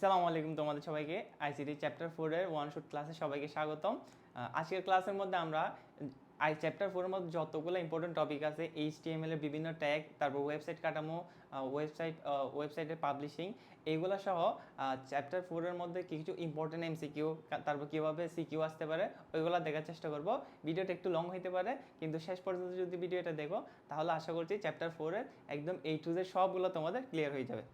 আসসালামু আলাইকুম তোমাদের সবাইকে। আইসিটি চ্যাপ্টার ফোরের ওয়ান শুট ক্লাসে সবাইকে স্বাগতম। আজকের ক্লাসের মধ্যে আমরা আই চ্যাপ্টার ফোরের মধ্যে যতগুলো ইম্পর্টেন্ট টপিক আছে এইচটিএমএল এর বিভিন্ন ট্যাগ তারপর ওয়েবসাইট কাঠামো ওয়েবসাইট ওয়েবসাইটের পাবলিশিং এইগুলো সহ চ্যাপ্টার ফোরের মধ্যে কিছু ইম্পর্টেন্ট এমসিকিউ তারপর কীভাবে সিকিউ আসতে পারে, ওইগুলো দেখার চেষ্টা করব। ভিডিওটা একটু লং হইতে পারে, কিন্তু শেষ পর্যন্ত যদি ভিডিওটা দেখো, তাহলে আশা করছি চ্যাপ্টার ফোরের একদম এই টু জেড সবগুলো তোমাদের ক্লিয়ার হয়ে যাবে।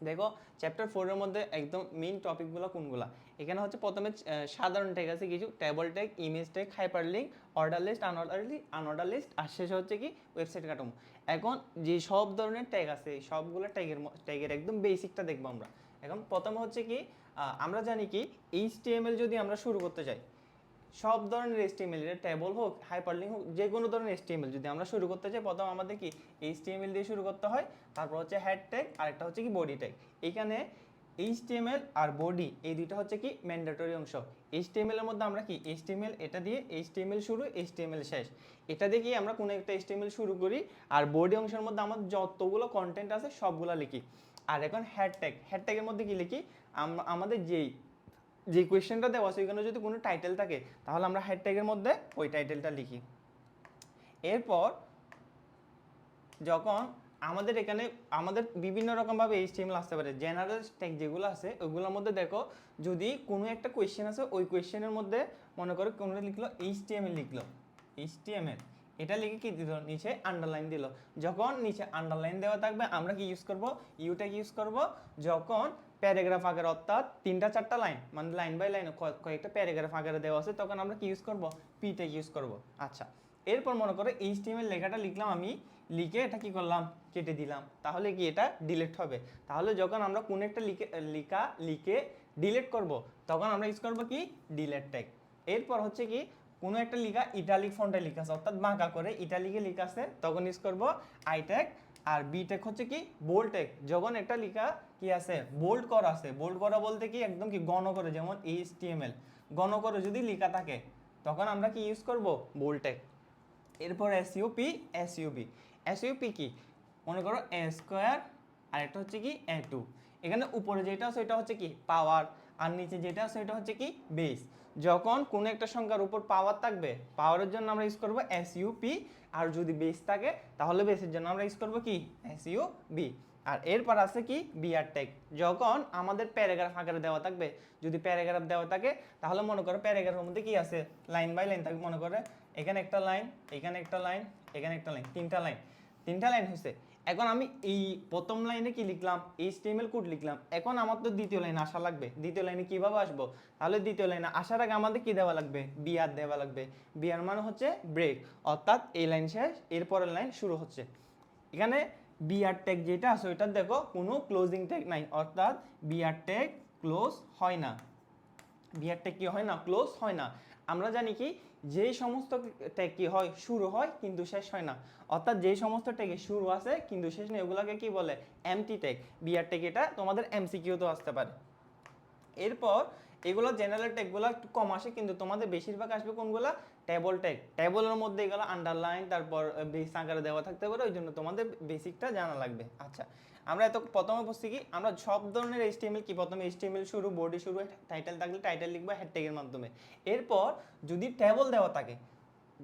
দেখো চ্যাপ্টার ফোরের মধ্যে একদম মেইন টপিকগুলো কোনগুলা? এখানে হচ্ছে প্রথমে সাধারণ ট্যাগ আছে কিছু table tag image tag hyper link order list unorderly unorder list আর শেষে হচ্ছে কি ওয়েবসাইট কাঠামো। এখন যে সব ধরনের ট্যাগ আছে, সবগুলো ট্যাগের ট্যাগের একদম বেসিকটা দেখব আমরা। এখন প্রথমে হচ্ছে কি আমরা জানি কি এইচটিএমএল যদি আমরা শুরু করতে চাই সব ধরনের এসটিএমএল এটা টেবল হোক হাইপারলিঙ্ক হোক, যে কোনো ধরনের এসটিএমএল যদি আমরা শুরু করতে চাই, প্রথম আমাদের কি? এইচটিএমএল দিয়ে শুরু করতে হয়, তারপর হচ্ছে হেড ট্যাগ আর একটা হচ্ছে কি? বডি ট্যাগ এখানে এইচটিএমএল আর বডি এই দুইটা হচ্ছে কি? ম্যান্ডেটরি অংশ। এইচটিএমএল এর মধ্যে আমরা কি? এইচটিএমএল এটা দিয়ে এইচটিএমএল শুরু এইচটিএমএল শেষ। এটা দিয়ে কি? আমরা কোনো একটা এইচটিএমএল শুরু করি, আর বডি অংশের মধ্যে আমাদের যতগুলো কন্টেন্ট আছে, সবগুলো লিখি। আর এখন হেড ট্যাগ হেড ট্যাগের মধ্যে কি লিখি? আমরা আমাদের যেই যে কোয়েশ্চেনটা দেওয়া আছে, ওইখানে যদি কোনো টাইটেল থাকে, তাহলে আমরা হেড ট্যাগের মধ্যে ওই টাইটেলটা লিখি। এরপর যখন আমাদের এখানে, আমাদের বিভিন্ন রকমভাবে এইচটিএমএল আসতে পারে জেনারেল ট্যাগ যেগুলো আছে, ওইগুলোর মধ্যে দেখো, যদি কোনো একটা কোয়েশ্চেন আছে, ওই কোয়েশ্চেনের মধ্যে মনে করো কোনো লিখলো? এইচটিএমএল লিখলো। এইচটিএমএল এটা লিখে কি দিল? নিচে আন্ডারলাইন দিল। যখন নিচে আন্ডারলাইন দেওয়া থাকবে, আমরা কি ইউজ করব? ইউটা ইউজ করব। যখন প্যারাগ্রাফ আকারে, অর্থাৎ তিনটা, চারটা লাইন মানে লাইন বাই লাইন কয়েকটা প্যারাগ্রাফ আকারে দেওয়া আছে, তখন আমরা কি ইউজ করব? পিটা ইউজ করব। আচ্ছা এরপর মনে করো এইচটিএমএল লেখাটা লিখলাম আমি, লিখে এটা কি করলাম? কেটে দিলাম। তাহলে কি এটা ডিলিট হবে? তাহলে যখন আমরা কোন একটা লিখে, লিখা, লিখে ডিলিট করব, তখন আমরা ইউজ করব কি? ডিলেট ট্যাগ এরপর হচ্ছে কি, কোনো একটা লিখা ইটালিক ফন্টে লিখা আছে, অর্থাৎ বাঁকা করে ইটালিকে লিখা আছে, তখন ইউজ করব আই ট্যাগ আর বি ট্যাগ হচ্ছে কি? বোল্টেক যখন একটা লেখা কি আছে? বোল্ড করা আছে। বোল্ড করা বলতে কি? একদম কি গণ করে, যেমন এইচ এইচটিএমএল গণ করে যদি লেখা থাকে, তখন আমরা কি ইউজ করব? বোল্ড ট্যাগ এরপর এসইউপি এসইউবি এসইউপি কি? মনে করো এ স্কোয়ার আর একটা হচ্ছে কি এ টু এখানে উপরে যেটা আছে ওইটা হচ্ছে কি? পাওয়ার আর নিচে যেটা আছে ওইটা হচ্ছে কি? বেস যখন কোনো একটা সংখ্যার উপর পাওয়ার থাকবে পাওয়ারের জন্য আমরা ইউজ করব এসইউপি আর যদি বেস থাকে, তাহলে বেসের জন্য আমরা ইউজ করব কি? এস ইউ বি আর এরপর আছে কি? বিআর ট্যাগ যখন আমাদের প্যারাগ্রাফ আকারে দেওয়া থাকবে, যদি প্যারাগ্রাফ দেওয়া থাকে, তাহলে মনে করো প্যারাগ্রাফের মধ্যে কি আছে? লাইন বাই লাইন থাকবে মনে করে। এখানে একটা লাইন এখানে একটা লাইন এখানে একটা লাইন তিনটা লাইন তিনটা লাইন হয়েছে এখন আমি এই প্রথম লাইনে কি লিখলাম? এইচটিএমএল কোড লিখলাম। এখন আমার তো দ্বিতীয় লাইন আসা লাগবে। দ্বিতীয় লাইনে কীভাবে আসব? তাহলে দ্বিতীয় লাইনে আসার আগে আমাদের কি দেওয়া লাগবে? বিআর দেওয়া লাগবে। বিআর মানে হচ্ছে ব্রেক অর্থাৎ এই লাইন শেষ এরপরের লাইন শুরু হচ্ছে। এখানে বিআর ট্যাগ যেটা আছে, ওইটা দেখো, কোনো ক্লোজিং ট্যাগ নাই। অর্থাৎ বিআর ট্যাগ ক্লোজ হয় না। বিআর ট্যাগ কি হয় না? ক্লোজ হয় না। আমরা জানি কি যেই সমস্ত ট্যাগ কি হয়, শুরু হয়, কিন্তু শেষ হয় না। অর্থাৎ যেই সমস্ত ট্যাগে শুরু আছে, কিন্তু শেষ নেই, ওগুলোকে কি বলে? এমটি ট্যাগ বিআর ট্যাগ এটা তোমাদের এমসিকিউতেও আসতে পারে। এরপর এগুলো জেনারেল ট্যাগগুলো একটু কম আসে, কিন্তু তোমাদের বেশিরভাগ আসবে কোনগুলো? টেবল ট্যাগ টেবলের মধ্যে এগুলো আন্ডারলাইন তারপর বেস আকারে দেওয়া থাকতে পারে, ওই জন্য তোমাদের বেসিকটা জানা লাগবে। আচ্ছা আমরা এত প্রথমে বসছি কি? আমরা সব ধরনের এইচটিএমএল কি? প্রথমে এইচটিএমএল শুরু বডি শুরু টাইটেল থাকলে টাইটেল লিখব হেড ট্যাগের মাধ্যমে। এরপর যদি টেবল দেওয়া থাকে,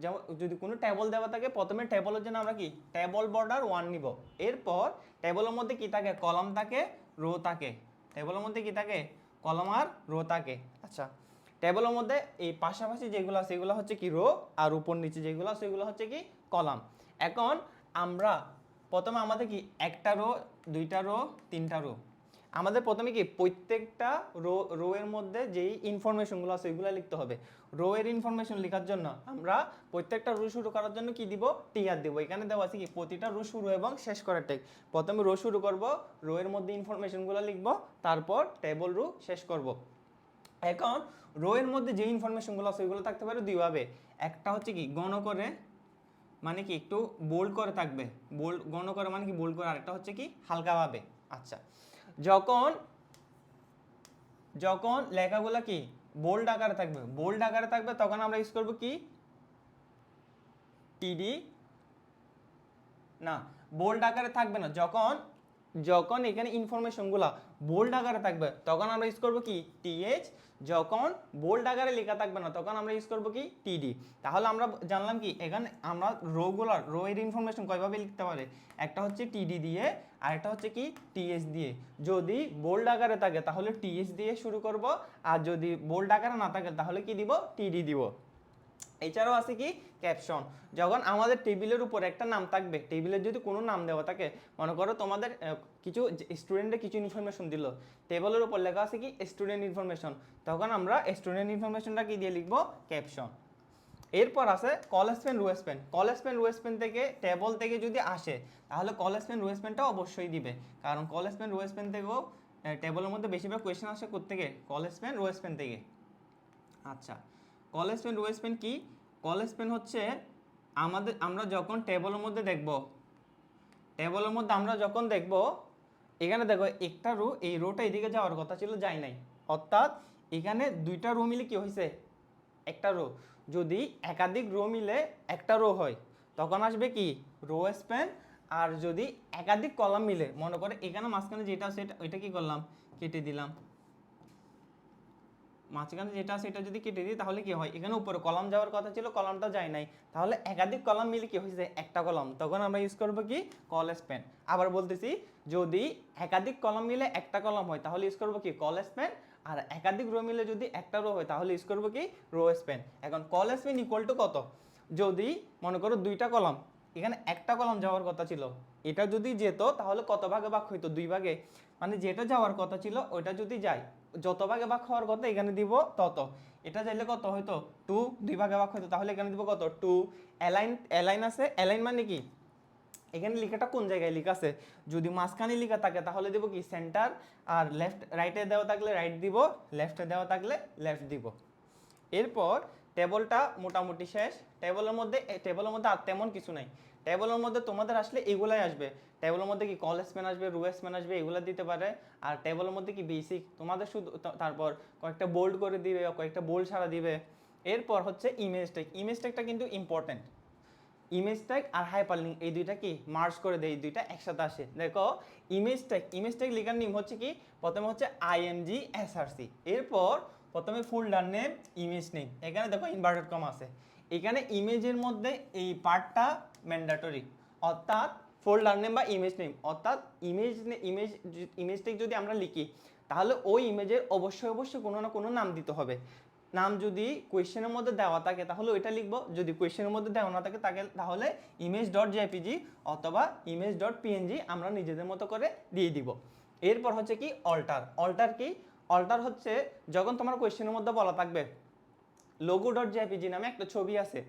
যেমন যদি কোনো টেবল দেওয়া থাকে, প্রথমে টেবলের জন্য আমরা কি? টেবল বর্ডার ওয়ান নিব। এরপর টেবলের মধ্যে কি থাকে? কলাম থাকে রো থাকে। টেবলের মধ্যে কি থাকে? কলম আর রো থাকে আচ্ছা। টেবলের মধ্যে এই পাশাপাশি যেগুলো সেগুলো হচ্ছে কি রো আর উপর নিচে যেগুলো আছে সেগুলো হচ্ছে কি কলাম। এখন আমরা প্রথমে আমাদের কি একটা রো দুইটা রো তিনটা রো আমাদের প্রথমে কি প্রত্যেকটা রো রো এর মধ্যে যেই ইনফরমেশনগুলো আছে ওইগুলো লিখতে হবে। রো এর ইনফরমেশন লেখার জন্য আমরা প্রত্যেকটা রো শুরু করার জন্য কি দিব? টিআর দিব। এখানে দেওয়া আছে কি প্রতিটা রো শুরু এবং শেষ করার টেক প্রথমে রো শুরু করব রো এর মধ্যে ইনফরমেশনগুলো লিখব, তারপর টেবল রো শেষ করব। এখন রো এর মধ্যে যে ইনফরমেশনগুলো আছে ওইগুলো থাকতে পারে দুইভাবে একটা হচ্ছে কি গণ করে মানে কি একটু বোল্ড করে থাকবে। বোল্ড গণ করে মানে কি বোল্ড করে। আরেকটা হচ্ছে কি হালকাভাবে আচ্ছা। যখন যখন লেখাগুলো কি? বোল্ড আকারে থাকবে। বোল্ড আকারে থাকবে, তখন আমরা ইউজ করব কি? টিডি না বোল্ড আকারে থাকবে না। যখন যখন এখানে ইনফরমেশনগুলো বোল্ড আকারে থাকবে, তখন আমরা ইউজ করব কি? টিএইচ যখন বোল্ড আকারে লেখা থাকবে না, তখন আমরা ইউজ করব কি? টিডি তাহলে আমরা জানলাম কি? এখানে আমরা রোগুলার রো এর ইনফরমেশন কয়ভাবে লিখতে পারে? একটা হচ্ছে টিডি দিয়ে আর একটা হচ্ছে কি? টিএস দিয়ে। যদি বোল্ড আকারে থাকে, তাহলে টিএস দিয়ে শুরু করব, আর যদি বোল্ড আকারে না থাকে, তাহলে কি দিব? টিডি দিব। এছাড়াও আছে কি? ক্যাপশন যখন আমাদের টেবিলের উপর একটা নাম থাকবে টেবিলের যদি কোনো নাম দেওয়া থাকে, মনে করো তোমাদের কিছু স্টুডেন্টে কিছু ইনফরমেশন দিল টেবিলের উপর লেখা আছে কি? স্টুডেন্ট ইনফরমেশন তখন আমরা স্টুডেন্ট ইনফরমেশনটা কি দিয়ে লিখব? ক্যাপশন এরপর আছে col span row span col span row span থেকে টেবল থেকে যদি আসে, তাহলে কলেজ পেন রুয়েস পেনটা অবশ্যই দিবে। কারণ কলেজ পেন রুয়েস পেন থেকেও টেবলের মধ্যে বেশিরভাগ কোয়েশ্চেন আসে কোথেকে কলেজ পেন রুয়েস পেন থেকে। আচ্ছা। কলেজ পেন রুয়েস পেন কি? কলেজ পেন হচ্ছে আমাদের, আমরা যখন টেবলের মধ্যে দেখব টেবলের মধ্যে আমরা যখন দেখব, এখানে দেখো একটা রো এই রোটা এদিকে যাওয়ার কথা ছিল, যায় নাই। অর্থাৎ এখানে দুইটা রো মিলে কি হয়েছে একটা রো যদি একাধিক রো মিলে একটা রো হয়, তখন আসবে কি? রো স্প্যান আর যদি একাধিক কলাম মিলে, মনে করে এখানে মাঝখানে যেটা এটা, ওইটা কি করলাম? কেটে দিলাম। মাঝখানে যেটা এটা যদি কেটে দিই, তাহলে কি হয়? এখানে উপরে কলাম যাওয়ার কথা ছিল, কলামটা যায় নাই। তাহলে একাধিক কলাম মিলে কি হয়েছে? একটা কলাম। তখন আমরা ইউজ করব কি? কল স্প্যান আবার বলতেছি, যদি একাধিক কলাম মিলে একটা কলাম হয়, তাহলে ইউজ করব কি? কল স্প্যান আর একাধিক রো মিলে যদি একটা রো হয়, তাহলে ইউজ করব কি? রো স্প্যান এখন কল স্প্যান ইকুয়াল টু কত? যদি মনে করো দুইটা কলাম, এখানে একটা কলাম যাওয়ার কথা ছিল, এটা যদি যেত, তাহলে কত ভাগে ভাগ হইতো? দুই ভাগে। মানে যেটা যাওয়ার কথা ছিল, ওইটা যদি যায় যত ভাগে ভাগ হওয়ার কথা এখানে দিব তত। এটা চাইলে কত হয়তো? টু দুই ভাগে ভাগ হইতো তাহলে এখানে দিব কত? টু অ্যালাইন অ্যালাইন আছে। অ্যালাইন মানে কি? এখানে লেখাটা কোন জায়গায় লেখা আছে? যদি মাঝখানে লেখা থাকে, তাহলে দেবো কি? সেন্টার আর লেফট রাইটে দেওয়া থাকলে রাইট দিব। লেফটে দেওয়া থাকলে লেফট দিব। এরপর টেবলটা মোটামুটি শেষ। টেবলের মধ্যে টেবলের মধ্যে আর তেমন কিছু নাই। টেবলের মধ্যে তোমাদের আসলে এগুলাই আসবে। টেবলের মধ্যে কি কলেজ ম্যান আসবে রুয়েস ম্যান আসবে, এগুলো দিতে পারে। আর টেবলের মধ্যে কি বেসিক তোমাদের শুধু তারপর কয়েকটা বোল্ড করে দিবে কয়েকটা বোল্ড ছাড়া দিবে। এরপর হচ্ছে ইমেজ ট্যাগ ইমেজ ট্যাগটা কিন্তু ইম্পর্টেন্ট ইমেজ ট্যাগ আর হাইপারলিঙ্ক এই দুইটা কি? মার্জ করে দেয়, এই দুইটা একসাথে আসে। দেখো ইমেজ ট্যাগ ইমেজ ট্যাগ লেখার নিয়ম হচ্ছে কি? প্রথমে হচ্ছে আইএমজি এসআরসি এরপর প্রথমে full folder name image name এখানে দেখো ইনভার্টেড কম আছে। এখানে ইমেজের মধ্যে এই পার্টটা ম্যান্ডাটরি অর্থাৎ ফোল্ডার নেম বা ইমেজ নেম অর্থাৎ ইমেজ ইমেজ ইমেজ ট্যাগ যদি আমরা লিখি, তাহলে ওই ইমেজের অবশ্যই অবশ্যই কোনো না কোনো নাম দিতে হবে। নাম যদি কোয়েশ্চেনের মধ্যে দেওয়া থাকে, তাহলে ওইটা লিখব। যদি কোয়েশ্চেনের মধ্যে দেওয়া না থাকে, তাকে তাহলে ইমেজ ডট জেপিজি অথবা ইমেজ ডট পিএনজি আমরা নিজেদের মতো করে দিয়ে দিব। এরপর হচ্ছে কি অল্টার অল্টার কি? অল্টার হচ্ছে যখন তোমার কোয়েশ্চেনের মধ্যে বলা থাকবে লোগো ডট জেপিজি নামে একটা ছবি আছে।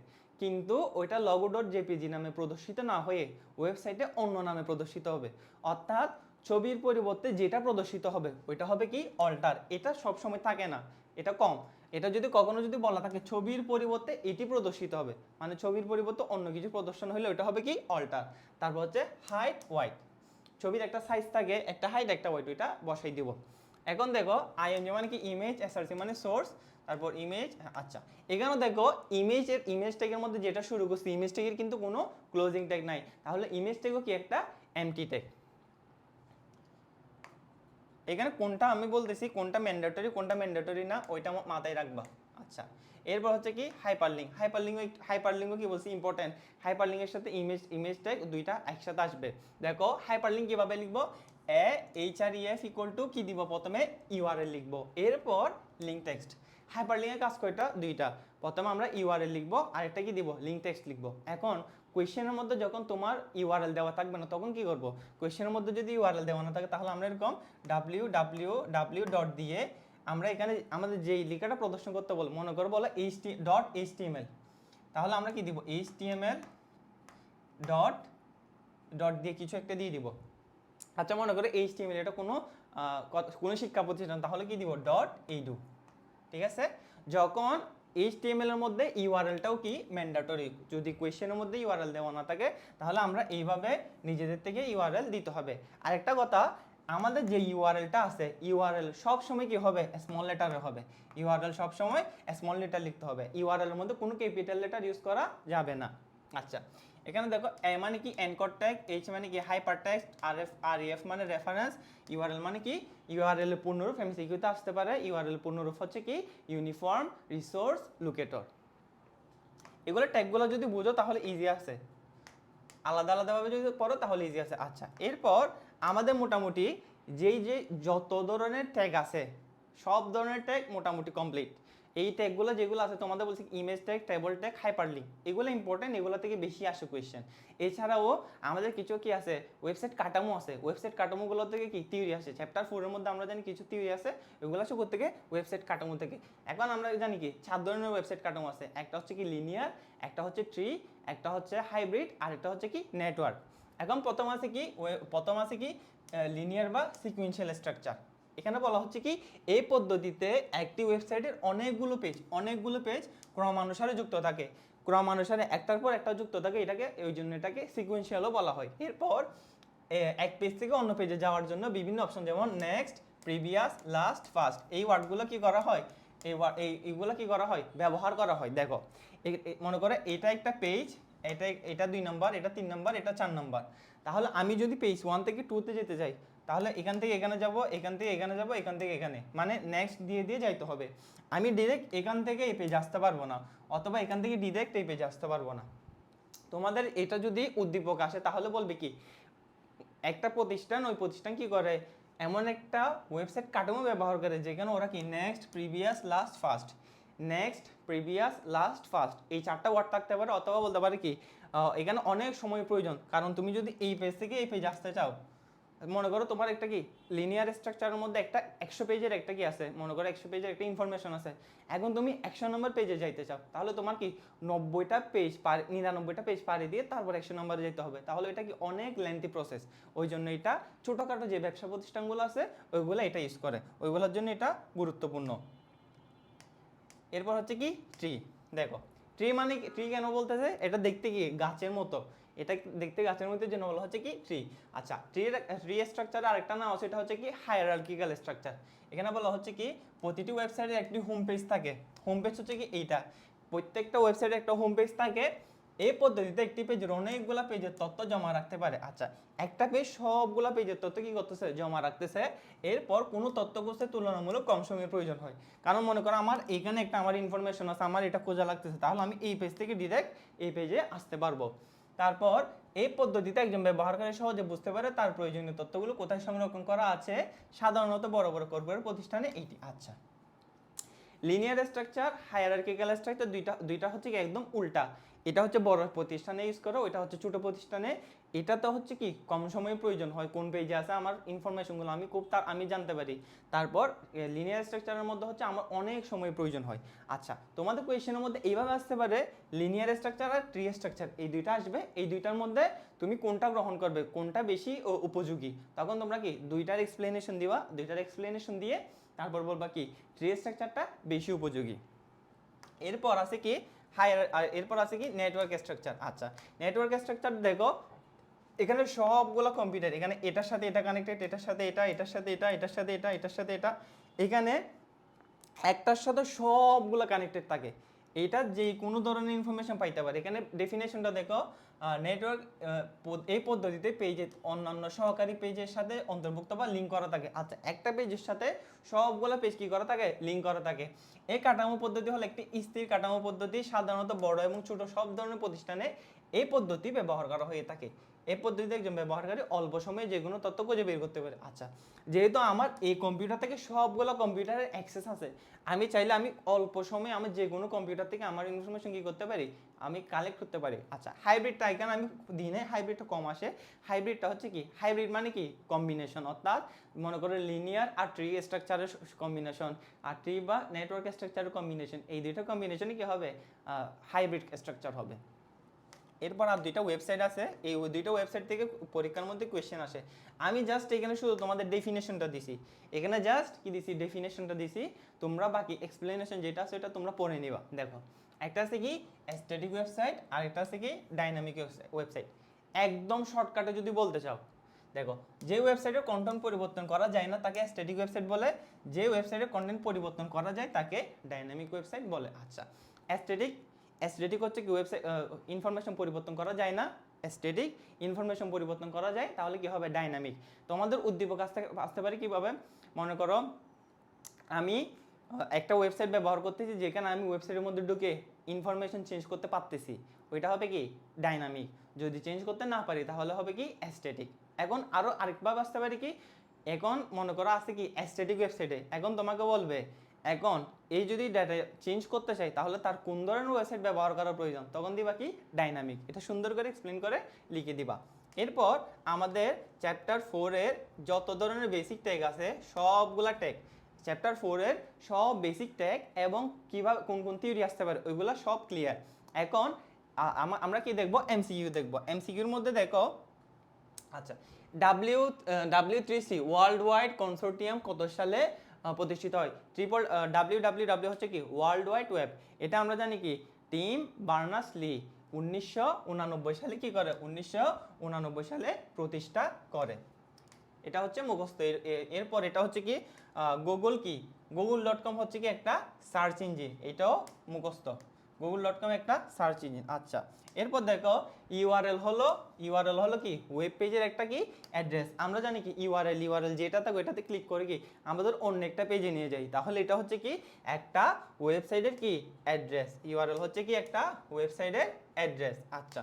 কিন্তু ওইটা লগো ডট জেপিজি নামে প্রদর্শিত না হয়ে ওয়েবসাইটে অন্য নামে প্রদর্শিত হবে। অর্থাৎ ছবির পরিবর্তে যেটা প্রদর্শিত হবে, ওইটা হবে কি অল্টার এটা সব সময় থাকে না। এটা কম। এটা যদি কখনো যদি বলা থাকে ছবির পরিবর্তে এটি প্রদর্শিত হবে মানে ছবির পরিবর্তে অন্য কিছু প্রদর্শন হলে ওইটা হবে কি অল্টার তারপর হচ্ছে হাইট হোয়াইট ছবির একটা সাইজ থাকে, একটা হাইট একটা ওয়াইট ওইটা বসাই দিব। এখন দেখো আইএনজি মানে কি? ইমেজ এসআরসি মানে সোর্স তারপর ইমেজ আচ্ছা। এখানেও দেখো ইমেজের ইমেজ ট্যাগের মধ্যে যেটা শুরু করছে ইমেজ ট্যাগের কিন্তু কোনো ক্লোজিং ট্যাগ নাই। তাহলে ইমেজ ট্যাগও কি একটা? এমটি ট্যাগ এখানে কোনটা আমি বলতেছি, কোনটা ম্যান্ডেটরি কোনটা ম্যান্ডেটরি না, ওইটা মাথায় রাখবা। আচ্ছা। এরপর হচ্ছে কি হাইপারলিঙ্ক হাইপারলিঙ্ক হাইপারলিঙ্কও কি বলছি? ইম্পর্টেন্ট হাইপারলিঙ্কের সাথে ইমেজ ইমেজ ট্যাগ দুইটা একসাথে আসবে। দেখো হাইপারলিঙ্ক কীভাবে লিখব? A H R F equal to কি দিব? প্রথমে ইউআরএল লিখব। এরপর লিঙ্ক টেক্সট হাইপারলিঙ্কের কাজ কয়টা দুইটা। প্রথমে আমরা ইউআরএল লিখব আর একটা কি দিব? লিঙ্ক টেক্সট লিখব। এখন কোয়েশ্চেনের মধ্যে যখন তোমার ইউআরএল দেওয়া থাকবে না, তখন কি করব? কোয়েশ্চেনের মধ্যে যদি ইউআরএল দেওয়া না থাকে, তাহলে আমরা এরকম ডাব্লিউ ডাব্লিউ ডাব্লিউ ডট দিয়ে আমরা এখানে আমাদের যেই লেখাটা প্রদর্শন করতে বল, মনে করো বলো এইচ টি ডট এইচ তাহলে আমরা কি দিব? এইচ ডট ডট দিয়ে কিছু একটা দিয়ে দিব। আচ্ছা মনে করো এইচ এটা কোনো কোনো শিক্ষা প্রতিষ্ঠান, তাহলে কি দিব? ডট এইডু ঠিক আছে? যখন এইচটিএমএল এর মধ্যে ইউআরএলটাও কি ম্যান্ডেটরি যদি কোয়েশ্চেনের মধ্যে ইউআরএল দেওয়া না থাকে, তাহলে আমরা এইভাবে নিজেদের থেকে ইউআরএল দিতে হবে। আরেকটা কথা, আমাদের যে ইউআরএলটা আছে ইউআরএল সব সময় কি হবে? স্মল লেটারে হবে। ইউআরএল সব সময় স্মল লেটার লিখতে হবে। ইউআরএল এর মধ্যে কোনো ক্যাপিটাল লেটার ইউজ করা যাবে না। আচ্ছা এখানে দেখো এ মানে কি এনকোড ট্যাগ এইচ মানে কি hyper text R F R F মানে রেফারেন্স ইউআরএল মানে কি ইউআরএল এর পূর্ণরূপ এমসিকিউতে আসতে পারে ইউআরএল পূর্ণরূপ হচ্ছে কি ইউনিফর্ম রিসোর্স লোকেটর এগুলো ট্যাগগুলো যদি বুঝো তাহলে ইজি আছে। আলাদা আলাদাভাবে যদি পড়ো তাহলে ইজি আছে। আচ্ছা এরপর আমাদের মোটামুটি যেই যে যত ধরনের ট্যাগ আছে, সব ধরনের ট্যাগ মোটামুটি কমপ্লিট এই ট্যাগগুলো যেগুলো আছে, তোমাদের বলছি image tag table tag hyperlink এগুলো ইম্পর্টেন্ট এগুলো থেকে বেশি আসে কোয়েশ্চেন এছাড়াও আমাদের কিছু কি আছে? ওয়েবসাইট কাঠামো আছে। ওয়েবসাইট কাঠামোগুলো থেকে কি থিওরি আসে? চ্যাপ্টার ফোরের মধ্যে আমরা জানি কিছু থিওরি আছে, এগুলো আসে থেকে ওয়েবসাইট কাঠামো থেকে। এখন আমরা জানি কি, চার ধরনের ওয়েবসাইট কাঠামো আছে। একটা হচ্ছে কি লিনিয়ার একটা হচ্ছে ট্রি একটা হচ্ছে হাইব্রিড আর একটা হচ্ছে কি নেটওয়ার্ক এখন প্রথম আছে কি প্রথম আছে কি লিনিয়ার বা সিকুয়েন্সিয়াল স্ট্রাকচার এখানে বলা হচ্ছে কি, এই পদ্ধতিতে একটি ওয়েবসাইটের অনেকগুলো পেজ অনেকগুলো পেজ ক্রমানুসারে যুক্ত থাকে। ক্রমানুসারে একটার পর একটা যুক্ত থাকে, এটাকে ওই জন্য এটাকে সিকুয়েন্সিয়ালও বলা হয়। এরপর এক পেজ থেকে অন্য পেজে যাওয়ার জন্য বিভিন্ন অপশন যেমন নেক্সট প্রিভিয়াস লাস্ট ফার্স্ট এই ওয়ার্ডগুলো কি করা হয়? এই এই, এইগুলো কি করা হয়? ব্যবহার করা হয়। দেখো মনে করে এটা একটা পেজ এটা এটা দুই নম্বর এটা তিন নম্বর এটা চার নম্বর তাহলে আমি যদি পেজ ওয়ান থেকে টুতে যেতে চাই তাহলে এখান থেকে এখানে যাব, এখান থেকে এখানে যাব, এখান থেকে এখানে। মানে নেক্সট দিয়ে দিয়ে যাইতে হবে। আমি ডিরেক্ট এখান থেকে এই পেজ আসতে পারব না, অথবা এখান থেকে ডিরেক্ট এই পেজে আসতে পারব না। তোমাদের এটা যদি উদ্দীপক আসে, তাহলে বলবে কি, একটা প্রতিষ্ঠান, ওই প্রতিষ্ঠান কি করে? এমন একটা ওয়েবসাইট কাঠামো ব্যবহার করে, যেখানে ওরা কি next previous last first next previous last first এই চারটা ওয়ার্ড থাকতে পারে, অথবা বলতে পারে কি এখানে অনেক সময় প্রয়োজন। কারণ তুমি যদি এই পেজ থেকে এই পেজ আসতে চাও মনে করো তোমার একটা কি লিনিয়ার স্ট্রাকচারের মধ্যে একটা একশো পেজের একটা কি আছে? মনে করো একশো পেজের একটা ইনফরমেশন আছে। এখন তুমি একশো নম্বর পেজে যাইতে চাও, তাহলে তোমার কি নব্বইটা পেজ পার, নিরানব্বইটা পেজ পাড়ি দিয়ে তারপর একশো নম্বরে যেতে হবে। তাহলে এটা কি অনেক লেন্থি প্রসেস ওই জন্য এটা ছোটোখাটো যে ব্যবসা প্রতিষ্ঠানগুলো আছে, ওইগুলো এটা ইউজ করে। ওইগুলোর জন্য এটা গুরুত্বপূর্ণ। এরপর হচ্ছে কি ট্রি দেখো ট্রি মানে ট্রি কেন বলতেছে? এটা দেখতে কি গাছের মতো। এটা দেখতে গাছের মধ্যে জন্য বলা হচ্ছে কি ট্রি আচ্ছা ট্রি ট্রি স্ট্রাকচার আরেকটা নাম আছে, এটা হচ্ছে কি হায়ারার্কিক্যাল স্ট্রাকচার এখানে বলা হচ্ছে কি প্রতিটি ওয়েবসাইটের একটি হোম পেজ থাকে। হোম পেজ হচ্ছে কি এইটা। প্রত্যেকটা ওয়েবসাইটে একটা হোম পেজ থাকে। এই পদ্ধতিতে একটি পেজের অনেকগুলা পেজের তথ্য জমা রাখতে পারে। আচ্ছা একটা পেজ সবগুলা পেজের তথ্য কি করতেছে? জমা রাখতেছে। এরপর কোনো তথ্য করতে তুলনামূলক কম সময়ের প্রয়োজন হয়। কারণ মনে করো আমার এখানে একটা আমার ইনফরমেশন আছে, আমার এটা খোঁজা লাগতেছে, তাহলে আমি এই পেজ থেকে ডিরেক্ট এই পেজে আসতে পারব। তারপর এই পদ্ধতিতে একজন ব্যবহারকারী সহজে বুঝতে পারে তার প্রয়োজনীয় তথ্যগুলো কোথায় সংরক্ষণ করা আছে, সাধারণত বড় বড় কর্পোরেট প্রতিষ্ঠানে এইটি। আচ্ছা। লিনিয়ার স্ট্রাকচার হায়ারার্কিক্যাল স্ট্রাকচার দুইটা দুইটা হচ্ছে একদম উল্টা। এটা হচ্ছে বড় প্রতিষ্ঠানে ইউজ করো এটা হচ্ছে ছোট প্রতিষ্ঠানে। এটা তো হচ্ছে কি, কম সময়ে প্রয়োজন হয়, কোন পেজে আছে, আমার ইনফরমেশনগুলো আমি খুব তার, আমি জানতে পারি। তারপর লিনিয়ার স্ট্রাকচারের মধ্যে হচ্ছে আমার অনেক সময় প্রয়োজন হয়। আচ্ছা তোমাদের কোয়েশনের মধ্যে এইভাবে আসতে পারে লিনিয়ার স্ট্রাকচার আর ট্রি স্ট্রাকচার এই দুইটা আসবে। এই দুইটার মধ্যে তুমি কোনটা গ্রহণ করবে, কোনটা বেশি ও উপযোগী? তখন তোমরা কি, দুইটার এক্সপ্লেনেশন দিবা, দুইটার এক্সপ্লেনেশন দিয়ে তারপর বলবা কি ট্রি স্ট্রাকচারটা বেশি উপযোগী। এরপর আছে কি হায়ার আর এরপর আছে কি? নেটওয়ার্ক স্ট্রাকচার আচ্ছা নেটওয়ার্ক স্ট্রাকচার দেখো, এখানে সবগুলো কম্পিউটার এখানে এটার সাথে এটা কানেক্টেড এটার সাথে এটা, এটার সাথে এটা, এটার সাথে এটা, এটার সাথে এটা। এখানে একটার সাথে সবগুলো কানেক্টেড থাকে। এটা যে কোনো ধরনের ইনফরমেশন পাইতে পারে। এখানে ডেফিনেশনটা দেখো নেটওয়ার্ক এই পদ্ধতিতে পেজে অন্যান্য সহকারী পেজের সাথে অন্তর্ভুক্ত বা লিঙ্ক করা থাকে। আচ্ছা একটা পেজের সাথে সবগুলো পেজ কি করা থাকে? লিঙ্ক করা থাকে। এই কাঠামো পদ্ধতি হলো একটি স্থির কাঠামো পদ্ধতি, সাধারণত বড় এবং ছোট সব ধরনের প্রতিষ্ঠানে এই পদ্ধতি ব্যবহার করা হয়ে থাকে। এই পদ্ধতিতে একজন ব্যবহারকারী অল্প সময়ে যে কোনো তথ্য খুঁজে বের করতে পারে। আচ্ছা যেহেতু আমার এই কম্পিউটার থেকে সবগুলো কম্পিউটারের অ্যাক্সেস আছে, আমি চাইলে আমি অল্প সময়ে আমি যে কোনো কম্পিউটার থেকে আমার ইনফরমেশন কি করতে পারি? আমি কালেক্ট করতে পারি। আচ্ছা হাইব্রিডটা এখানে আমি দিনে হাইব্রিডটা কম আসে। হাইব্রিডটা হচ্ছে কি? হাইব্রিড মানে কি? কম্বিনেশন অর্থাৎ মনে করো লিনিয়ার আর ট্রি স্ট্রাকচারের কম্বিনেশন আর ট্রি বা নেটওয়ার্ক স্ট্রাকচারের কম্বিনেশন এই দুইটা কম্বিনেশনই কি হবে? হাইব্রিড স্ট্রাকচার হবে। এরপর আর দুইটা ওয়েবসাইট আছে। এই দুইটা ওয়েবসাইট থেকে পরীক্ষার মধ্যে কোয়েশ্চেন আসে। আমি জাস্ট এখানে শুধু তোমাদের ডেফিনেশনটা দিছি। এখানে জাস্ট কি দিছি? ডেফিনেশনটা দিছি। তোমরা বাকি এক্সপ্লেনেশন যেটা আছে এটা তোমরা পড়ে নিবা। দেখো, একটা আছে কি? স্ট্যাটিক ওয়েবসাইট আর একটা আছে কি? ডাইনামিক ওয়েবসাইট একদম শর্টকাটে যদি বলতে চাও, দেখো, যে ওয়েবসাইটের কন্টেন্ট পরিবর্তন করা যায় না, তাকে স্ট্যাটিক ওয়েবসাইট বলে। যে ওয়েবসাইটের কন্টেন্ট পরিবর্তন করা যায়, তাকে ডাইনামিক ওয়েবসাইট বলে। আচ্ছা স্ট্যাটিক অ্যাস্থেটিক হচ্ছে কি ওয়েবসাইট ইনফরমেশন পরিবর্তন করা যায় না। অ্যাস্থেটিক ইনফরমেশন পরিবর্তন করা যায়, তাহলে কি হবে? ডাইনামিক তোমাদের উদ্দীপক আসতে আসতে পারে কীভাবে? মনে করো, আমি একটা ওয়েবসাইট ব্যবহার করতেছি, যেখানে আমি ওয়েবসাইটের মধ্যে ঢুকে ইনফরমেশন চেঞ্জ করতে পারতেছি। ওইটা হবে কি? ডাইনামিক যদি চেঞ্জ করতে না পারি, তাহলে হবে কি? অ্যাস্থেটিক এখন আরও আরেকভাবে আসতে পারি কি? এখন মনে করো আছে কি? অ্যাস্থেটিক ওয়েবসাইটে এখন তোমাকে বলবে এখন এই যদি ডাটা চেঞ্জ করতে চাই, তাহলে তার কোন ধরনের ওয়েবসাইট ব্যবহার করার প্রয়োজন? তখন দিবা কি? ডাইনামিক এটা সুন্দর করে এক্সপ্লেন করে লিখে দিবা। এরপর আমাদের চ্যাপ্টার ফোরের যত ধরনের বেসিক ট্যাগ আছে, সবগুলা ট্যাগ চ্যাপ্টার ফোরের সব বেসিক ট্যাগ এবং কীভাবে, কোন কোন থিওরি আসতে পারে, ওইগুলো সব ক্লিয়ার এখন আমরা কি দেখব? এমসিকিউ দেখব। এমসিকিউর মধ্যে দেখো আচ্ছা W W three C world wide consortium কত সালে প্রতিষ্ঠিত হয়। ট্রিপল ডাব্লিউ ডাব্লিউ ডাব্লিউ হচ্ছে কি ওয়ার্ল্ড ওয়াইড ওয়েব এটা আমরা জানি কি, টিম বার্নাস লি উনিশশো সালে কি করে? উনিশশো সালে প্রতিষ্ঠা করে। এটা হচ্ছে মুখস্থ। এর- এরপর এটা হচ্ছে কি গুগল কি? গুগল ডট কম হচ্ছে কি একটা সার্চ ইঞ্জিন এটাও মুখস্থ। গুগল ডট কম একটা সার্চ ইঞ্জিন আচ্ছা এরপর দেখো ইউআরএল হলো ইউআরএল হলো কি? ওয়েব পেজের একটা কি? অ্যাড্রেস আমরা জানি কি ইউআরএল ইউআরএল যেটা থাকো, এটাতে ক্লিক করে কি? আমাদের অন্য একটা পেজে নিয়ে যাই। তাহলে এটা হচ্ছে কি? একটা ওয়েবসাইটের কি? অ্যাড্রেস ইউআরএল হচ্ছে কি? একটা ওয়েবসাইটের অ্যাড্রেস আচ্ছা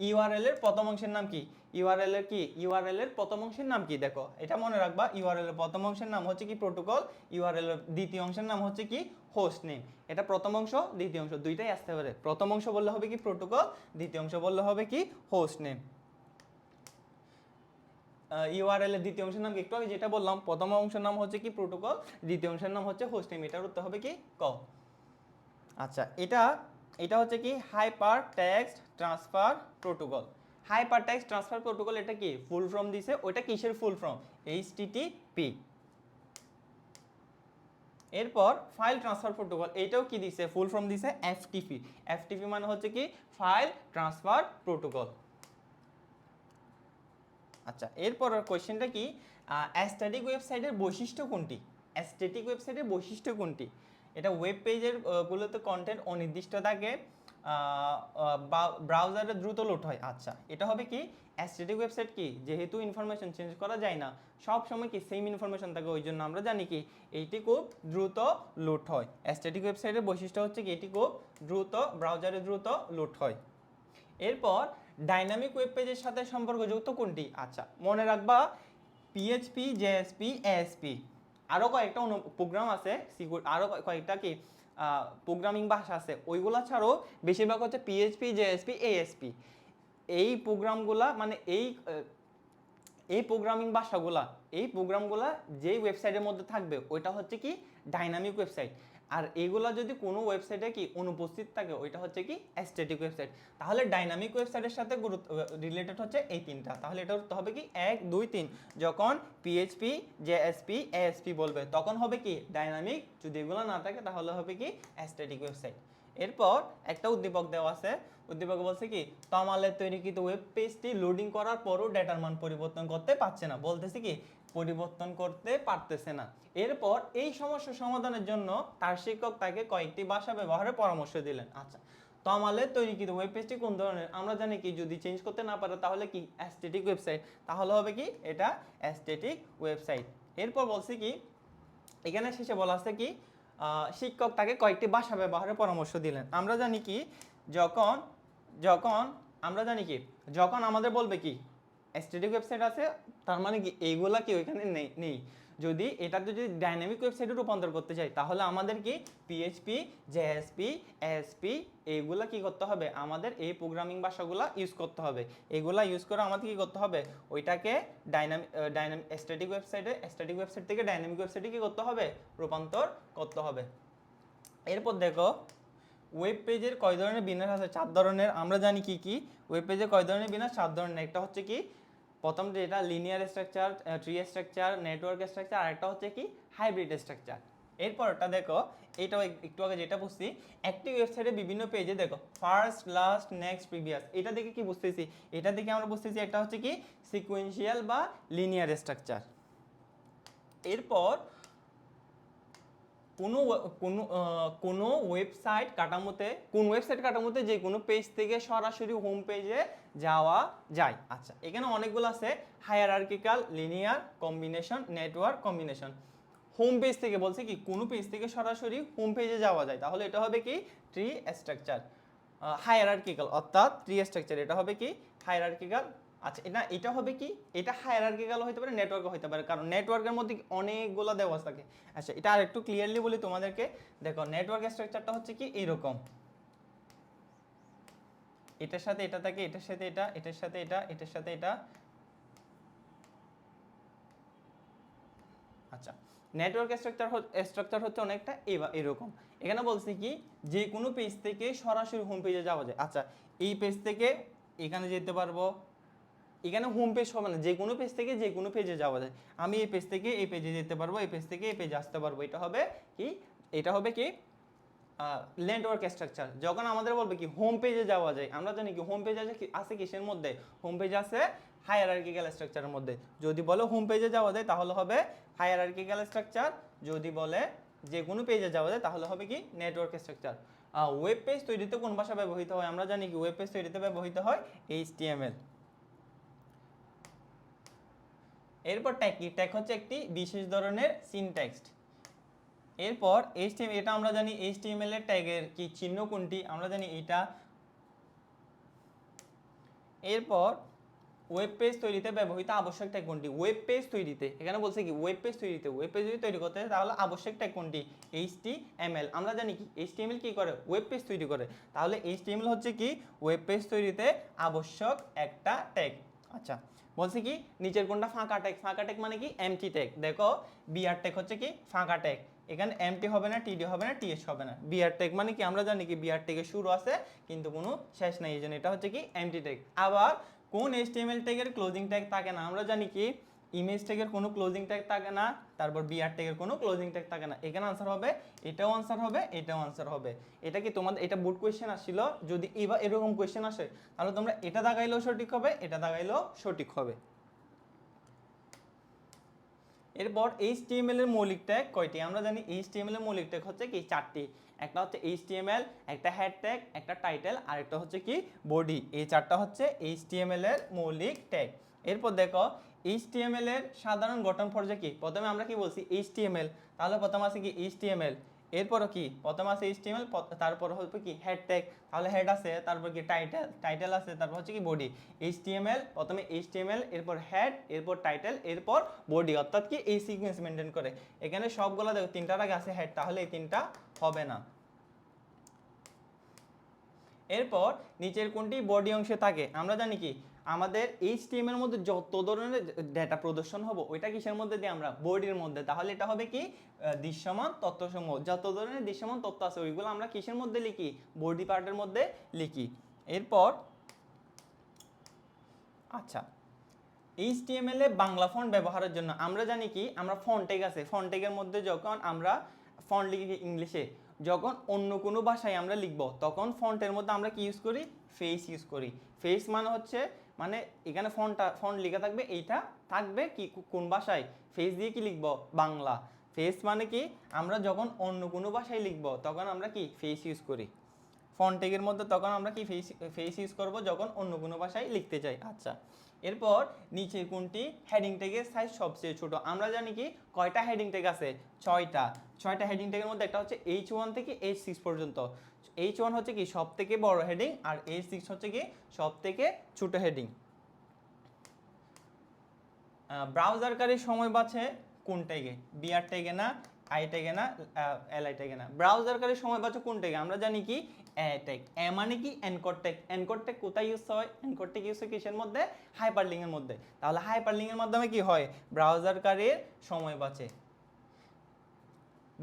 ইউআরএল এর প্রথম অংশের নাম কি? ইউআরএল এর কি? ইউআরএল এর প্রথম অংশের নাম কি? দেখো, এটা মনে রাখবা ইউআরএল এর প্রথম অংশের নাম হচ্ছে কি প্রোটোকল ইউআরএল এর দ্বিতীয় অংশের নাম হচ্ছে কি হোস্ট নেম এটা প্রথম অংশ, দ্বিতীয় অংশ, দুইটাই আসতে পারে। প্রথম অংশ বললে হবে কি প্রোটোকল দ্বিতীয় অংশ বললে হবে কি হোস্ট নেম ইউআরএল এর দ্বিতীয় অংশের নাম কি? একটু আগে যেটা বললাম, প্রথম অংশের নাম হচ্ছে কি প্রোটোকল দ্বিতীয় অংশের নাম হচ্ছে হোস্ট নেম এটার উত্তর হবে কি ক? আচ্ছা এটা এটা হচ্ছে কি hyper text transfer protocol hyper text transfer protocol এটা কি? ফুল ফর্ম দিছে। ওইটা কিসের ফুল ফর্ম এইচটিটিপি এরপর ফাইল ট্রান্সফার প্রোটোকল এইটাও কি দিছে? ফুল ফর্ম দিছে এফটিপি এফটিপি মানে হচ্ছে কি ফাইল ট্রান্সফার প্রোটোকল আচ্ছা এরপর কোয়েশ্চেনটা কি? অ্যাস্ট্যাটিক ওয়েবসাইটের বৈশিষ্ট্য কোনটি? অ্যাস্থেটিক ওয়েবসাইটের বৈশিষ্ট্য কোনটি? এটা ওয়েব পেজের গুলোতে কন্টেন্ট অনির্দিষ্ট থাকে ব্রাউজারে দ্রুত লোড হয়। আচ্ছা এটা হবে কি? অ্যাস্থেটিক ওয়েবসাইট কি? যেহেতু ইনফরমেশন চেঞ্জ করা যায় না, সব সময় কি সেম ইনফরমেশন থাকে, ওই জন্য আমরা জানি কি, এইটি খুব দ্রুত লোড হয়। অ্যাস্থেটিক ওয়েবসাইটের বৈশিষ্ট্য হচ্ছে কি, এটি খুব দ্রুত ব্রাউজারে দ্রুত লোড হয়। এরপর ডাইনামিক ওয়েব পেজের সাথে সম্পর্কযুক্ত কোনটি? আচ্ছা মনে রাখবা পিএইচপি জেএসপি এএসপি আরও কয়েকটা প্রোগ্রাম আছে সিকিউর আরও কয়েকটা কি প্রোগ্রামিং ভাষা আছে। ওইগুলো ছাড়াও বেশিরভাগ হচ্ছে পিএইচপি জেএসপি এএসপি এই প্রোগ্রামগুলা মানে এই এই প্রোগ্রামিং ভাষাগুলা, এই প্রোগ্রামগুলা যেই ওয়েবসাইটের মধ্যে থাকবে, ওইটা হচ্ছে কি ডাইনামিক ওয়েবসাইট আর এগুলা যদি কোনো ওয়েবসাইটে কি অনুপস্থিত থাকে, ওইটা হচ্ছে কি অ্যাস্থেটিক ওয়েবসাইট তাহলে ডাইনামিক ওয়েবসাইটের সাথে গুরুত্ব রিলেটেড হচ্ছে এই তিনটা। তাহলে এটা হতে হবে কি এক, দুই, তিন। যখন পিএইচপি জেএসপি এএসপি বলবে, তখন হবে কি ডাইনামিক যদি এগুলো না থাকে, তাহলে হবে কি অ্যাস্থেটিক ওয়েবসাইট এরপর একটা উদ্দীপক দেওয়া আছে। উদ্দীপক বলছে কি তমালের তৈরিকৃত ওয়েব পেজটি লোডিং করার পরও ডেটার মান পরিবর্তন করতে পারছে না। বলতেছে কি পরিবর্তন করতে পারতেছে না। এরপর এই সমস্যা সমাধানের জন্য তার শিক্ষক তাকে কয়েকটি ভাষা ব্যবহারের পরামর্শ দিলেন। আচ্ছা তমালের তৈরিকৃত ওয়েব পেজটি কোন ধরনের? আমরা জানি কি, যদি চেঞ্জ করতে না পারে তাহলে কি? অ্যাস্থেটিক ওয়েবসাইট তাহলে হবে কি? এটা অ্যাস্থেটিক ওয়েবসাইট এরপর বলছে কি, এখানে শেষে বলা আছে কি শিক্ষক তাকে কয়েকটি ভাষা ব্যবহারের পরামর্শ দিলেন। আমরা জানি কি, যখন যখন, আমরা জানি কি, যখন আমাদের বলবে কি এসটিডি ওয়েবসাইট আছে, তার মানে কি এইগুলা কি ওইখানে নেই নেই। যদি এটাতে যদি ডাইনামিক ওয়েবসাইটে রূপান্তর করতে চাই, তাহলে আমাদের কি পিএইচপি জেএসপি এসপি এইগুলা কি করতে হবে? আমাদের এই প্রোগ্রামিং ভাষাগুলা ইউজ করতে হবে। এগুলা ইউজ করে আমাদের কি করতে হবে? ওইটাকে ডাইনামিক ডাইনামিক স্ট্যাটিক ওয়েবসাইটে স্ট্যাটিক ওয়েবসাইট থেকে ডাইনামিক ওয়েবসাইটে কি করতে হবে? রূপান্তর করতে হবে। এরপর দেখো ওয়েব পেজের কয় ধরনের বিন্যাস আছে? চার ধরনের। আমরা জানি কি কি? ওয়েব পেজে কয় ধরনের বিন্যাস? চার ধরনের। একটা হচ্ছে কি প্রথম যেটা linear structure tree structure network structure আর একটা হচ্ছে কি হাইব্রিড স্ট্রাকচার এরপরটা দেখো এইটাও একটু আগে যেটা বুঝছি, একটি ওয়েবসাইটে বিভিন্ন পেজে দেখো ফার্স্ট লাস্ট নেক্সট প্রিভিয়াস এটা দেখে কি বুঝতেছি? এটা দেখে আমরা বুঝতেছি একটা হচ্ছে কি সিকুয়েন্সিয়াল বা লিনিয়ার স্ট্রাকচার এরপর কোনো কোনো কোনো ওয়েবসাইট কাঠামোতে, কোন ওয়েবসাইট কাঠামোতে যে কোনো পেজ থেকে সরাসরি হোম পেজে যাওয়া যায়। আচ্ছা এখানে অনেকগুলো আছে। Hierarchical linear combination network combination home page থেকে বলছে কি, কোনো পেজ থেকে সরাসরি হোম পেজে যাওয়া যায়। তাহলে এটা হবে কি? ট্রি স্ট্রাকচার হায়ারার্কিক্যাল অর্থাৎ ট্রি স্ট্রাকচার এটা হবে কি? হায়ারার্কিক্যাল আচ্ছা এটা এটা হবে কি? এটা হায়ারার্কিক্যাল হতে পারে নেটওয়ার্কও হতে পারে। কারণ নেটওয়ার্কের মধ্যে অনেকগুলো দেওয়া থাকে আচ্ছা এটা আর একটু ক্লিয়ারলি বলি তোমাদেরকে। দেখো নেটওয়ার্ক স্ট্রাকচারটা হচ্ছে কি? এরকম। এটার সাথে এটা থাকে, এটার সাথে এটা, এটার সাথে এটা, এটার সাথে এটা। আচ্ছা নেটওয়ার্ক স্ট্রাকচার স্ট্রাকচার হচ্ছে অনেকটা এবা, এরকম। এখানে বলছি কি? যে কোনো পেজ থেকে সরাসরি হোম পেজে যাওয়া যায়। আচ্ছা এই পেজ থেকে এখানে যেতে পারব। এখানে হোম পেজ হবে না যে কোনো পেজ থেকে যে কোনো পেজে যাওয়া যায়। আমি এই পেজ থেকে এই পেজে যেতে পারব, এই পেজ থেকে এই পেজে আসতে পারব। এটা হবে কি? এটা হবে কি? নেটওয়ার্ক স্ট্রাকচার যখন আমাদের বলবে কি হোম পেজে যাওয়া যায়, আমরা জানি কি হোম পেজ আছে আছে কিসের মধ্যে? হোম পেজ আছে হায়ারার্কিক্যাল স্ট্রাকচারের মধ্যে। যদি বলে হোম পেজে যাওয়া যায়, তাহলে হবে হায়ারার্কিক্যাল স্ট্রাকচার যদি বলে যে কোনো পেজে যাওয়া যায়, তাহলে হবে কি? নেটওয়ার্ক স্ট্রাকচার ওয়েব পেজ তৈরিতে কোন ভাষা ব্যবহৃত হয়? আমরা জানি কি ওয়েব পেজ তৈরিতে ব্যবহৃত হয় এইচটিএমএল এরপর ট্যাগ কি? ট্যাগ হচ্ছে একটি বিশেষ ধরনের সিনট্যাক্সট এরপর এইচটিএম এটা আমরা জানি এইচটিএমএল এর ট্যাগের কি চিহ্ন কোনটি? আমরা জানি এটা। এরপর ওয়েব পেজ তৈরিতে ব্যবহৃত আবশ্যক ট্যাগ কোনটি? ওয়েব পেজ তৈরিতে। এখানে বলছে কি ওয়েব পেজ তৈরিতে। ওয়েব পেজ যদি তৈরি করতে তাহলে আবশ্যক ট্যাগ কোনটি? এইচটিএমএল আমরা জানি কি এইচটিএমএল কি করে? ওয়েব পেজ তৈরি করে। তাহলে এইচটিএমএল হচ্ছে কি ওয়েব পেজ তৈরিতে আবশ্যক একটা ট্যাগ আচ্ছা বলছি কি, নিচের কোনটা ফাঁকা ট্যাগ ফাঁকা ট্যাগ মানে কি এমটি টেক। দেখো বিআর টেক হচ্ছে কি, ফাঁকা ট্যাগ এখানে এমটি হবে না টিডি হবে না টিএস হবে না। বিআর টেক মানে কি, আমরা জানি কি বিআর ট্যাগের শুরু আছে, কিন্তু কোনো শেষ নাই। এই জন্য এটা হচ্ছে কি এমটি টেক। আবার কোন এইচটিএমএল ট্যাগের ক্লোজিং ট্যাগ থাকে না, আমরা জানি কি ইমেজ ট্যাগের কোনো ক্লোজিং ট্যাগ থাকে না, তারপর বিআর ট্যাগের কোনো ক্লোজিং ট্যাগ থাকে না। এখানে আনসার হবে, এটাও আনসার হবে, এটাও আনসার হবে। এটা কি তোমাদের, এটা বুট কোয়েশ্চেন আসছিল? যদি এবার এরকম কোয়েশ্চেন আসে, তাহলে তোমরা এটা দাগাইলেও সঠিক হবে, এটা দাগাইলেও সঠিক হবে। এরপর এইচটিএমএল এর মৌলিক ট্যাগ কয়টি? আমরা জানি এইচটিএমএল এর মৌলিক ট্যাগ হচ্ছে কি চারটি। একটা হচ্ছে এইচটিএমএল একটা হেড ট্যাগ একটা টাইটেল আর একটা হচ্ছে কি বডি এই চারটা হচ্ছে এইচটিএমএল এর মৌলিক ট্যাগ এরপর দেখো এইচটিএমএল এর সাধারণ গঠন পর্যায়ে কি? প্রথমে আমরা কি বলছি? এইচটিএমএল তাহলে প্রথম আছে কি? এইচটিএমএল এরপরও কি? প্রথম আছে এইচটিএমএল তারপর হবে কি? হেড ট্যাগ তাহলে হেড আছে, তারপর কি? টাইটেল টাইটেল আছে, তারপর হচ্ছে কি? বডি এইচটিএমএল প্রথমে এইচটিএমএল এরপর হেড এরপর টাইটেল এরপর বডি অর্থাৎ কি? এই সিকোয়েন্স মেনটেন করে। এখানে সবগুলো দেখো, তিনটার আগে আছে হেড তাহলে এই তিনটা হবে না। এরপর নিচের কোনটি? বডি অংশে থাকে। আমরা জানি কি? আমাদের এইচটিএম এর মধ্যে যত ধরনের ডেটা প্রদর্শন হবে, ওইটা কিসের মধ্যে দিই আমরা বডির মধ্যে? তাহলে এটা হবে কি? দৃশ্যমান তথ্যসমূহ। যত ধরনের দৃশ্যমান তথ্য আছে, ওইগুলো আমরা কিসের মধ্যে লিখি? বডি পার্টের মধ্যে লিখি। এরপর আচ্ছা এইচটিএমএল এ বাংলা ফন্ট ব্যবহারের জন্য আমরা জানি কি? আমরা ফন্টেগ আছে। ফন্টেগের মধ্যে যখন আমরা ফন্ট লিখি ইংলিশে, যখন অন্য কোনো ভাষায় আমরা লিখব, তখন ফন্টের মধ্যে আমরা কি ইউজ করি? ফেস ইউজ করি। ফেস মানে হচ্ছে মানে এখানে ফন্টটা ফন্ট লেখা থাকবে, এইটা থাকবে কি, কোন ভাষায়? ফেস দিয়ে কি লিখব? বাংলা। ফেস মানে কি, আমরা যখন অন্য কোনো ভাষায় লিখব, তখন আমরা কি ফেস ইউজ করি। ফন্টেগের মধ্যে তখন আমরা কি ফেস ফেস ইউজ করব যখন অন্য কোনো ভাষায় লিখতে চাই। আচ্ছা। এরপর নিচে কোনটি? হেডিং ট্যাগের সাইজ সবচেয়ে ছোট। আমরা জানি কি, কয়টা হেডিং ট্যাগ আছে? ছয়টা। ছয়টা হেডিং ট্যাগের মধ্যে একটা হচ্ছে এইচ ওয়ান থেকে এইচ সিক্স পর্যন্ত। এইচ ওয়ান হচ্ছে কি সব থেকে বড় হেডিং আর এইচ সিক্স হচ্ছে কি সব থেকে ছোট হেডিং ব্রাউজারকারী সময় বাঁচে কোন ট্যাগে বিআর ট্যাগে না আই ট্যাগে না এল আই ট্যাগে না। ব্রাউজারকারী সময় বাঁচে কোন ট্যাগে আমরা জানি কি এ ট্যাগ এ মানে কি? এনকোড ট্যাগ কোথায় ইউজ হয়? এনকোড ট্যাগ ইউজ হয় কিসের মধ্যে? হাইপারলিং এর মধ্যে। তাহলে হাইপারলিং এর মাধ্যমে কি হয়? ব্রাউজারকারীর সময় বাঁচে।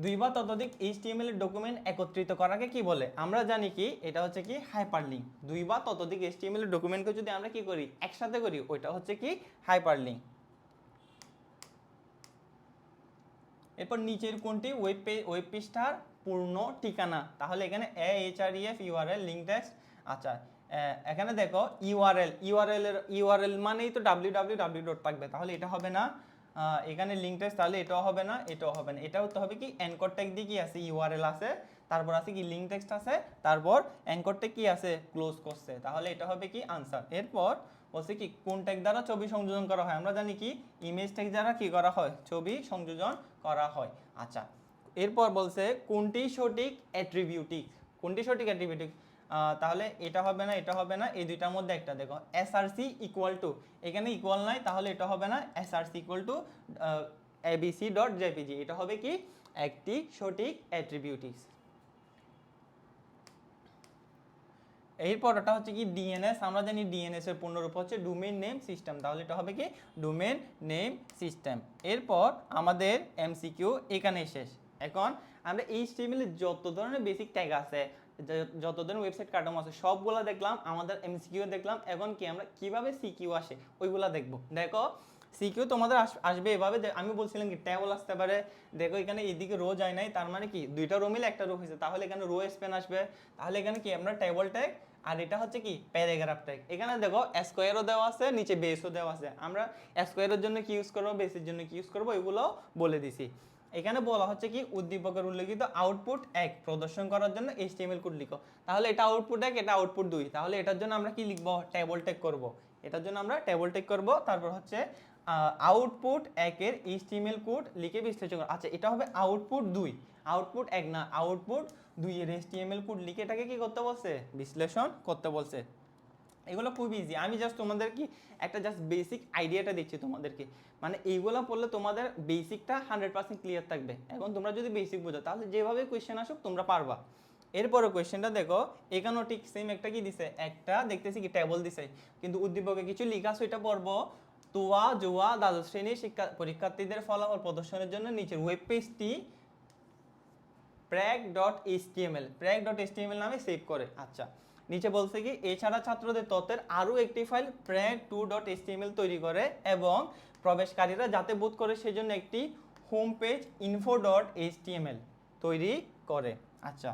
দুই বা ততোধিক এইচটিএমএল ডকুমেন্ট একত্রিত করাকে কি বলে? আমরা জানি কি, এটা হচ্ছে কি হাইপারলিংক দুই বা ততোধিক এইচটিএমএল ডকুমেন্টকে যদি আমরা কি করি? একসাথে করি, ওইটা হচ্ছে কি হাইপারলিংক এরপর নিচের কোনটি? ওয়েব পে ওয়েব পৃষ্ঠার পূর্ণ ঠিকানা। তাহলে এখানে A H R EF URL link text আচ্ছা এখানে দেখো ইউআরএল ইউআরএল এর ইউআরএল মানেই তো ডাব্লিউ ডাব্লিউ ডাব্লিউ ডট থাকবে। তাহলে এটা হবে না এখানে লিঙ্ক টেক্সট তাহলে এটাও হবে না, এটাও হবে না। এটা হতে হবে কি অ্যাঙ্কর ট্যাগ দিয়ে কি আছে? ইউআরএল আছে। তারপর আছে কি লিঙ্ক টেক্সট আছে। তারপর অ্যাঙ্কর ট্যাগ কি আছে? ক্লোজ করছে। তাহলে এটা হবে কি আনসার এরপর বলছে কি, কোন ট্যাগ দ্বারা ছবি সংযোজন করা হয়? আমরা জানি কি ইমেজ ট্যাগ দ্বারা কি করা হয়? ছবি সংযোজন করা হয়। আচ্ছা এরপর বলছে কোনটি সঠিক অ্যাট্রিবিউটিক? কোনটি সঠিক অ্যাট্রিবিউটিক? তাহলে এটা হবে না, এটা হবে না, এই দুইটার মধ্যে একটা দেখো। এসআরসি ইকুয়াল টু এখানে ইকুয়াল নাই, তাহলে এটা হবে না SRC equal to ABC dot JPG এটা হবে কি? একটি সঠিক অ্যাট্রিবিউটিক্স এরপর ওটা হচ্ছে কি? ডিএনএস আমরা জানি ডিএনএস এর পূর্ণরূপ হচ্ছে ডোমেন নেম সিস্টেম তাহলে এটা হবে কি? ডোমেন নেম সিস্টেম এরপর আমাদের এমসিকিউ এখানে শেষ। এখন আমরা এই স্টিমেলে যত ধরনের বেসিক ট্যাগ আছে, যত ধরনের ওয়েবসাইট কাঠামো আছে, সবগুলা দেখলাম, আমাদের এমসিকিউ দেখলাম, এখন কি আমরা কীভাবে সিকিউ আসে, ওইগুলা দেখব। দেখো সিকিউ তোমাদের আস- আসবে এভাবে আমি বলছিলাম কি ট্যাবল আসতে পারে, দেখো এখানে এদিকে রো যায় নাই, তার মানে কি, দুইটা রো মিলে একটা রো হয়েছে, তাহলে এখানে রো স্পেন আসবে, তাহলে এখানে কি, আমরা টেবল ট্যাগ আর এটা হচ্ছে কি প্যারাগ্রাফ ট্যাগ এখানে দেখো স্কোয়ারও দেওয়া আছে, নিচে বেসও দেওয়া আছে, আমরা স্কোয়ারের জন্য কি ইউজ করব বেসের জন্য কি ইউজ করব এগুলো বলে দিছি। এখানে বলা হচ্ছে কি, উদ্দীপকের উল্লেখিত আউটপুট এক, প্রদর্শন করার জন্য এইচটিএমএল কোড লিখো। তাহলে এটা আউটপুট এক, এটা আউটপুট দুই। তাহলে এটার জন্য আমরা কি লিখব? টেবল টেক করব। এটার জন্য আমরা টেবল টেক করব। তারপর হচ্ছে আউটপুট একের এইচটিএমএল কোড লিখে বিশ্লেষণ করো আচ্ছা এটা হবে আউটপুট দুই। আউটপুট এক না আউটপুট দুই এর এইচটিএমএল কোড লিখে এটাকে কি করতে বলছে? বিশ্লেষণ করতে বলছে। এগুলো খুব ইজি আমি জাস্ট তোমাদের কি একটা জাস্ট বেসিক আইডিয়াটা দিচ্ছি তোমাদেরকে। মানে এইগুলো পড়লে তোমাদের বেসিকটা হান্ড্রেড পার্সেন্ট ক্লিয়ার থাকবে। এখন তোমরা যদি বেসিক বোঝো, তাহলে যেভাবে কোয়েশ্চেন আসুক তোমরা পারবা। এরপরে কোয়েশ্চেনটা দেখো, এখানেও ঠিক সেম একটা কি দিছে? একটা দেখতেছি কি টেবল দিছে। কিন্তু উদ্দীপকে কিছু লিখা ওইটা পড়ব। তোয়া, জোয়া, দ্বাদশ শ্রেণির শিক্ষা, পরীক্ষার্থীদের ফলাফল প্রদর্শনের জন্য নিচের ওয়েব পেজটি prac dot HTML prac dot HTML নামে সেভ করে। আচ্ছা। নিচে বলছে কি, এছাড়া ছাত্রদের তথ্যের আরও একটি file prac two dot HTML তৈরি করে এবং প্রবেশকারীরা যাতে বোধ করে সেজন্য একটি home page info dot HTML তৈরি করে। আচ্ছা।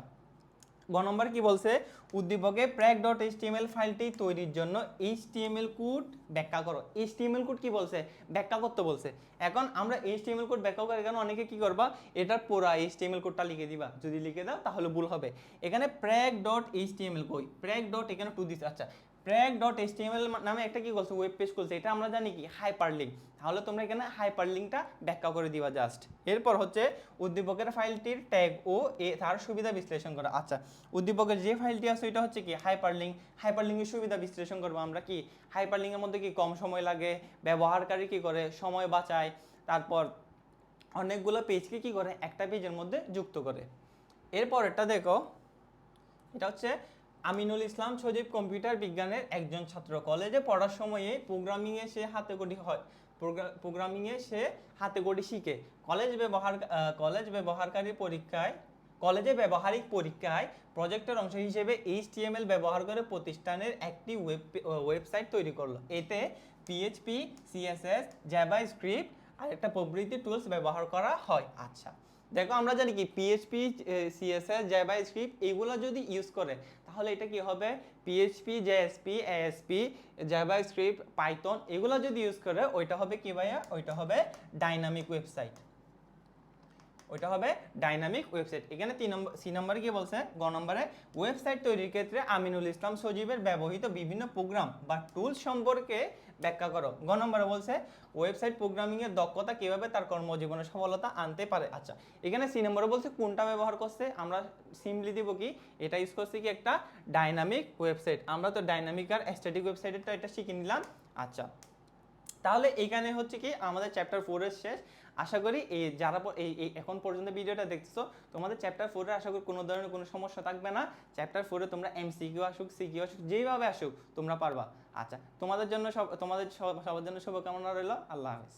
গ নম্বর কি বলছে? উদ্দীপকে প্র্যাক ডট এইচটিএমএল ফাইলটি তৈরির জন্য এইচটিএমএল কোড ব্যাখ্যা করো। এইচটিএমএল কোড কি বলছে? ব্যাখ্যা করতে বলছে। এখন আমরা এইচটিএমএল কোড ব্যাখ্যা করে এখানে অনেকে কী করবা? এটার পুরা এইচটিএমএল কোডটা লিখে দিবা। যদি লিখে দাও তাহলে ভুল হবে। এখানে প্র্যাক ডট এইচটিএমএল কই? প্র্যাক ডট এখানে টু দিস আচ্ছা। প্র্যাক ডট এইচটিএমএল নামে একটা কি বলছে ওয়েব পেজ খুলছে, এটা আমরা জানি কি? হাইপার লিঙ্ক তাহলে তোমরা এখানে হাইপার লিঙ্কটা ব্যাখ্যা করে দিবা জাস্ট এরপর হচ্ছে উদ্দীপকের ফাইলটির ট্যাগ ও এ তার সুবিধা বিশ্লেষণ করা। আচ্ছা উদ্দীপকের যে ফাইলটি আছে এটা হচ্ছে কি? হাইপার লিঙ্ক হাইপার লিঙ্কের সুবিধা বিশ্লেষণ করব আমরা কি? হাইপার লিঙ্কের মধ্যে কি কম সময় লাগে? ব্যবহারকারী কি করে? সময় বাঁচায়? তারপর অনেকগুলো পেজকে কি করে? একটা পেজের মধ্যে যুক্ত করে। এরপর এটা দেখো, এটা হচ্ছে আমিনুল ইসলাম সজীব কম্পিউটার বিজ্ঞানের একজন ছাত্র। কলেজে পড়ার সময়ে প্রোগ্রামিংয়ে সে হাতে গড়ি হয় প্রোগ্রামিংয়ে সে হাতে গড়ি শিখে। কলেজ ব্যবহার কলেজ ব্যবহারকারী পরীক্ষায়, কলেজে ব্যবহারিক পরীক্ষায় প্রজেক্টের অংশ হিসেবে এইচটিএমএল ব্যবহার করে প্রতিষ্ঠানের একটি ওয়েব ওয়েবসাইট তৈরি করল। এতে পিএইচপি সিএসএস জাভা স্ক্রিপ্ট আর একটা প্রভৃতি টুলস ব্যবহার করা হয়। আচ্ছা দেখো আমরা জানি কি পিএইচপি সিএসএস জাভা স্ক্রিপ্ট এগুলো যদি ইউজ করে, তাহলে এটা কি হবে? PHP JSP ASP JavaScript Python এগুলো যদি ইউজ করে, ওইটা হবে কি ভাইয়া? ওইটা হবে ডাইনামিক ওয়েবসাইট ওইটা হবে ডাইনামিক ওয়েবসাইট এখানে তিন নম্বর সি নম্বরে কি বলছে? গ নম্বরে ওয়েবসাইট তৈরির ক্ষেত্রে আমিনুল ইসলাম সজীবের ব্যবহৃত বিভিন্ন প্রোগ্রাম বা টুলস সম্পর্কে ব্যাখ্যা করো। গ নম্বরে বলছে ওয়েবসাইট প্রোগ্রামিং এর দক্ষতা কীভাবে তার কর্মজীবনে সফলতা আনতে পারে? আচ্ছা এখানে সি নম্বরে বলছে, কোনটা ব্যবহার করছে? আমরা সিম্পলি দিব কি, এটা ইউজ করছি কি একটা ডাইনামিক ওয়েবসাইট আমরা তো ডাইনামিক আর স্ট্যাটিক তো এটা শিখে নিলাম। আচ্ছা তাহলে এখানে হচ্ছে কি, আমাদের চ্যাপ্টার ফোরের শেষ। আশা করি এই যারা এই এখন পর্যন্ত ভিডিওটা দেখছ তোমাদের চ্যাপ্টার ফোরে আশা করি কোনো ধরনের কোনো সমস্যা থাকবে না। চ্যাপ্টার ফোরে তোমরা এম সিকিউ আসুক সিকিউ আসুক, যেইভাবে আসুক তোমরা পারবা। আচ্ছা তোমাদের জন্য সব তোমাদের সব- সবার জন্য শুভকামনা রইল। আল্লাহ হাফেজ।